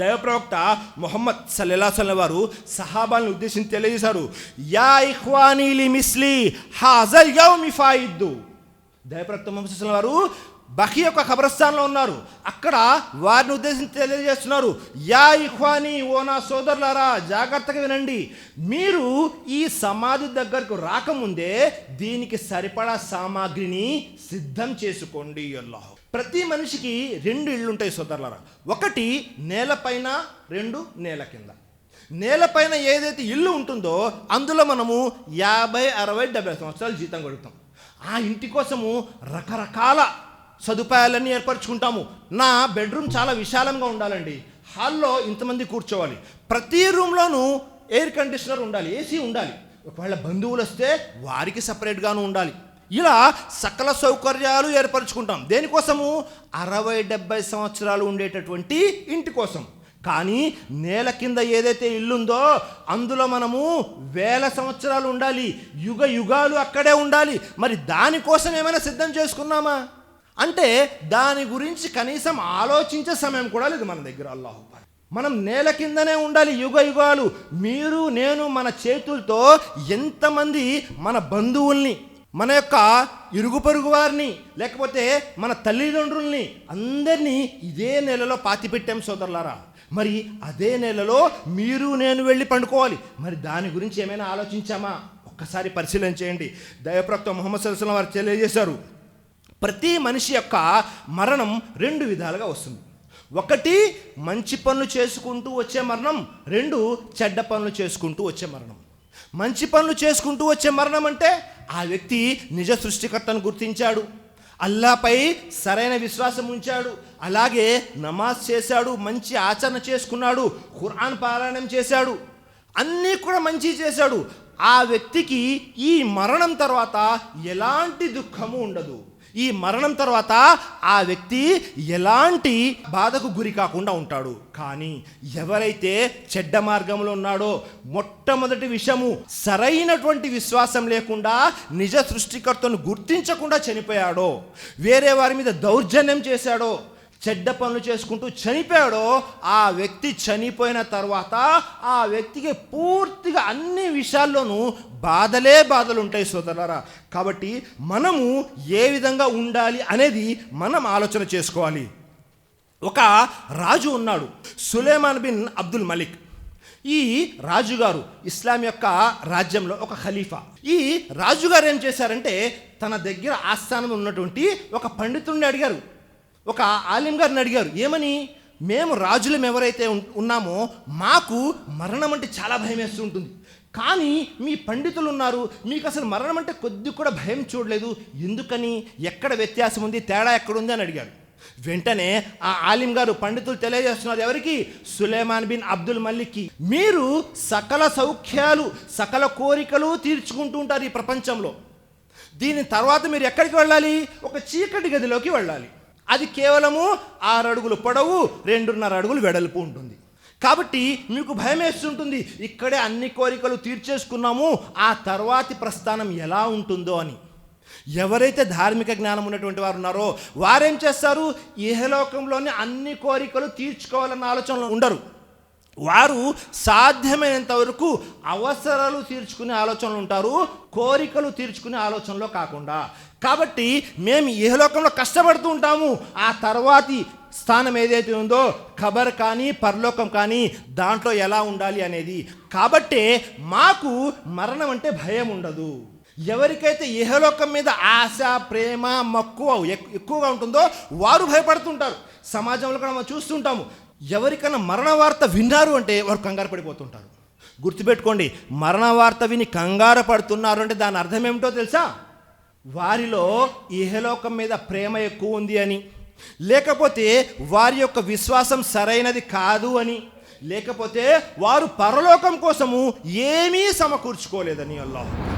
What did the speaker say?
దైవప్రవక్త మొహమ్మద్ సల్లెల్లా వారు సహాబాలను ఉద్దేశించి తెలియజేశారు యా ఇహ్వానీలి మిస్లీ హాజల్ యౌమి ఫాయిద్దు. దైవప్రవక్త మొహమ్మద్ సల్లల్లాహు వారు బహి యొక్క ఖబరస్థాన్లో ఉన్నారు. అక్కడ వారిని ఉద్దేశించి తెలియజేస్తున్నారు యా ఇహ్వాని ఓ నా సోదరులారా జాగ్రత్తగా వినండి. మీరు ఈ సమాధి దగ్గరకు రాకముందే దీనికి సరిపడా సామాగ్రిని సిద్ధం చేసుకోండి అల్లాహ్. ప్రతి మనిషికి రెండు ఇళ్ళు ఉంటాయి సోదరులారా. ఒకటి నేలపైన రెండు నేల కింద. నేలపైన ఏదైతే ఇల్లు ఉంటుందో అందులో మనము యాభై అరవై డెబ్బై సంవత్సరాలు జీతం గడుపుతాం. ఆ ఇంటి కోసము రకరకాల సదుపాయాలన్నీ ఏర్పరచుకుంటాము. నా బెడ్రూమ్ చాలా విశాలంగా ఉండాలండి. హాల్లో ఇంతమంది కూర్చోవాలి. ప్రతి రూమ్లోనూ ఎయిర్ కండిషనర్ ఉండాలి ఏసీ ఉండాలి. ఒకవేళ బంధువులు వస్తే వారికి సపరేట్గాను ఉండాలి. ఇలా సకల సౌకర్యాలు ఏర్పరచుకుంటాం. దేనికోసము? అరవై డెబ్బై సంవత్సరాలు ఉండేటటువంటి ఇంటి కోసం. కానీ నేల కింద ఏదైతే ఇల్లుందో అందులో మనము వేల సంవత్సరాలు ఉండాలి. యుగ యుగాలు అక్కడే ఉండాలి. మరి దానికోసం ఏమైనా సిద్ధం చేసుకున్నామా? అంటే దాని గురించి కనీసం ఆలోచించే సమయం కూడా లేదు మన దగ్గర అల్లాహు మనం నేల కిందనే ఉండాలి. యుగ యుగాలు. మీరు నేను మన చేతులతో ఎంతమంది మన బంధువుల్ని మన యొక్క ఇరుగు పొరుగు వారిని లేకపోతే మన తల్లిదండ్రుల్ని అందరినీ ఇదే నెలలో పాతి పెట్టాం సోదరులారా. మరి అదే నెలలో మీరు నేను వెళ్ళి పండుకోవాలి. మరి దాని గురించి ఏమైనా ఆలోచించామా? ఒక్కసారి పరిశీలన చేయండి. దయప్రక్త మొహమ్మద్ సల్లాం వారు తెలియజేశారు. ప్రతి మనిషి యొక్క మరణం రెండు విధాలుగా వస్తుంది. ఒకటి మంచి పనులు చేసుకుంటూ వచ్చే మరణం. రెండు చెడ్డ పనులు చేసుకుంటూ వచ్చే మరణం. మంచి పనులు చేసుకుంటూ వచ్చే మరణం అంటే ఆ వ్యక్తి నిజ సృష్టికర్తను గుర్తించాడు. అల్లాపై సరైన విశ్వాసం ఉంచాడు. అలాగే నమాజ్ చేశాడు మంచి ఆచరణ చేసుకున్నాడు ఖురాన్ పారాయణం చేశాడు. అన్నీ కూడా మంచి చేశాడు. ఆ వ్యక్తికి ఈ మరణం తర్వాత ఎలాంటి దుఃఖము ఉండదు. ఈ మరణం తర్వాత ఆ వ్యక్తి ఎలాంటి బాధకు గురి కాకుండా ఉంటాడు. కానీ ఎవరైతే చెడ్డ మార్గంలో ఉన్నాడో మొట్టమొదటి విషయము సరైనటువంటి విశ్వాసం లేకుండా నిజ సృష్టికర్తను గుర్తించకుండా చనిపోయాడో వేరే వారి మీద దౌర్జన్యం చేశాడో చెడ్డ పనులు చేసుకుంటూ చనిపోయాడో ఆ వ్యక్తి చనిపోయిన తర్వాత ఆ వ్యక్తికి పూర్తిగా అన్ని విషయాల్లోనూ బాధలే బాధలు ఉంటాయి సోదరులారా. కాబట్టి మనము ఏ విధంగా ఉండాలి అనేది మనం ఆలోచన చేసుకోవాలి. ఒక రాజు ఉన్నాడు సులేమాన్ బిన్ అబ్దుల్ మలిక్. ఈ రాజుగారు ఇస్లాం యొక్క రాజ్యంలో ఒక ఖలీఫా. ఈ రాజుగారు ఏం చేశారంటే తన దగ్గర ఆస్థానం ఉన్నటువంటి ఒక పండితుడిని అడిగారు. ఒక ఆలిం గారిని అడిగారు ఏమని? మేము రాజులం ఎవరైతే ఉన్నామో మాకు మరణం అంటే చాలా భయం వేస్తూ ఉంటుంది. కానీ మీ పండితులు ఉన్నారు మీకు అసలు మరణం అంటే కొద్ది కూడా భయం చూడలేదు. ఎందుకని? ఎక్కడ వ్యత్యాసం ఉంది? తేడా ఎక్కడుంది అని అడిగారు. వెంటనే ఆ ఆలిం గారు పండితులు తెలియజేస్తున్నారు ఎవరికి? సులేమాన్ బిన్ అబ్దుల్ మల్లిక్కి. మీరు సకల సౌఖ్యాలు సకల కోరికలు తీర్చుకుంటూ ఉంటారు ఈ ప్రపంచంలో. దీని తర్వాత మీరు ఎక్కడికి వెళ్ళాలి? ఒక చీకటి గదిలోకి వెళ్ళాలి. అది కేవలము ఆరు అడుగులు పొడవు రెండున్నర అడుగులు వెడల్పు ఉంటుంది. కాబట్టి మీకు భయం వేస్తుంటుంది ఇక్కడే అన్ని కోరికలు తీర్చేసుకున్నాము ఆ తర్వాతి ప్రస్థానం ఎలా ఉంటుందో అని. ఎవరైతే ధార్మిక జ్ఞానం ఉన్నటువంటి వారు ఉన్నారో వారేం చేస్తారు? ఇహలోకంలోనే అన్ని కోరికలు తీర్చుకోవాలన్న ఆలోచనలో ఉండరు. వారు సాధ్యమైనంత వరకు అవసరాలు తీర్చుకునే ఆలోచనలు ఉంటారు కోరికలు తీర్చుకునే ఆలోచనలో కాకుండా. కాబట్టి మేము ఏ లోకంలో కష్టపడుతూ ఉంటాము ఆ తర్వాతి స్థానం ఏదైతే ఉందో ఖబర్ కానీ పరలోకం కానీ దాంట్లో ఎలా ఉండాలి అనేది. కాబట్టే మాకు మరణం అంటే భయం ఉండదు. ఎవరికైతే ఇహలోకం మీద ఆశ ప్రేమ మక్కువ ఎక్కువగా ఉంటుందో వారు భయపడుతుంటారు. సమాజంలో కూడా మనం చూస్తుంటాము ఎవరికైనా మరణ వార్త విన్నారు అంటే వారు కంగారు పడిపోతుంటారు. గుర్తుపెట్టుకోండి మరణ వార్త విని కంగారు పడుతున్నారు అంటే దాని అర్థం ఏమిటో తెలుసా? వారిలో ఇహలోకం మీద ప్రేమ ఎక్కువ ఉంది అని. లేకపోతే వారి యొక్క విశ్వాసం సరైనది కాదు అని. లేకపోతే వారు పరలోకం కోసము ఏమీ సమకూర్చుకోలేదని అల్లాహ్.